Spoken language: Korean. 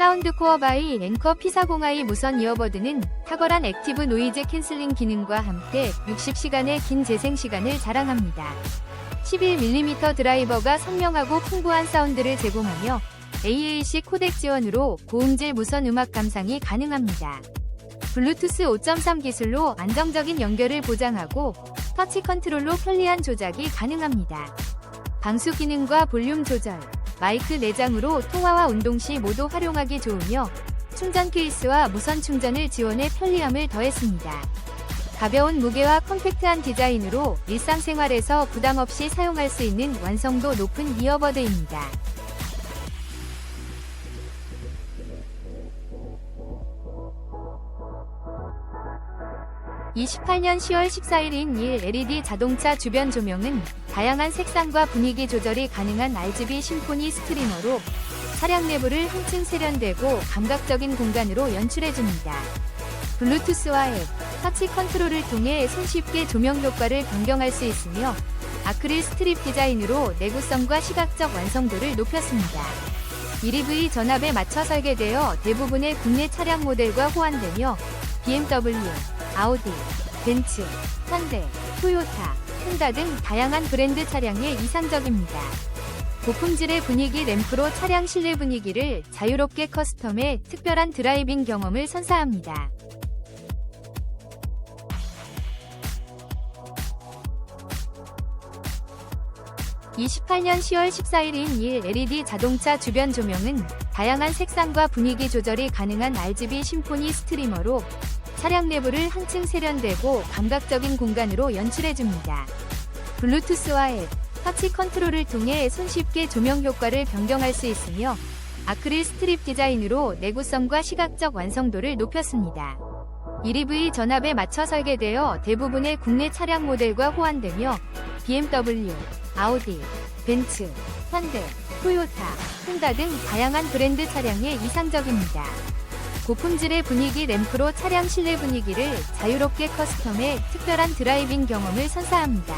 사운드 코어 바이 앵커 P40i 무선 이어버드는 탁월한 액티브 노이즈 캔슬링 기능과 함께 60시간의 긴 재생 시간을 자랑합니다. 11mm 드라이버가 선명하고 풍부한 사운드를 제공하며 AAC 코덱 지원으로 고음질 무선 음악 감상이 가능합니다. 블루투스 5.3 기술로 안정적인 연결을 보장하고 터치 컨트롤로 편리한 조작이 가능합니다. 방수 기능과 볼륨 조절, 마이크 내장으로 통화와 운동 시 모두 활용하기 좋으며 충전 케이스와 무선 충전을 지원해 편리함을 더했습니다. 가벼운 무게와 컴팩트한 디자인으로 일상생활에서 부담 없이 사용할 수 있는 완성도 높은 이어버드입니다. 28년 10월 14일인 일 LED 자동차 주변 조명은 다양한 색상과 분위기 조절이 가능한 RGB 심포니 스트리머로 차량 내부를 한층 세련되고 감각적인 공간으로 연출해줍니다. 블루투스와 앱, 터치 컨트롤을 통해 손쉽게 조명 효과를 변경할 수 있으며 아크릴 스트립 디자인으로 내구성과 시각적 완성도를 높였습니다. 1EV 전압에 맞춰 설계되어 대부분의 국내 차량 모델과 호환되며 BMW, 아우디, 벤츠, 현대, 토요타, 혼다 등 다양한 브랜드 차량에 이상적입니다. 고품질의 분위기 램프로 차량 실내 분위기를 자유롭게 커스텀해 특별한 드라이빙 경험을 선사합니다. (28년 10월 14일인 일 LED 자동차 주변 조명은 다양한 색상과 분위기 조절이 가능한 RGB 심포니 스트리머로 차량 내부를 한층 세련되고 감각적인 공간으로 연출해줍니다. 블루투스와 앱, 터치 컨트롤을 통해 손쉽게 조명 효과를 변경할 수 있으며 아크릴 스트립 디자인으로 내구성과 시각적 완성도를 높였습니다. 1EV 전압에 맞춰 설계되어 대부분의 국내 차량 모델과 호환되며 BMW, 아우디, 벤츠, 현대, 토요타, 혼다 등 다양한 브랜드 차량에 이상적입니다. 고품질의 분위기 램프로 차량 실내 분위기를 자유롭게 커스텀해 특별한 드라이빙 경험을 선사합니다.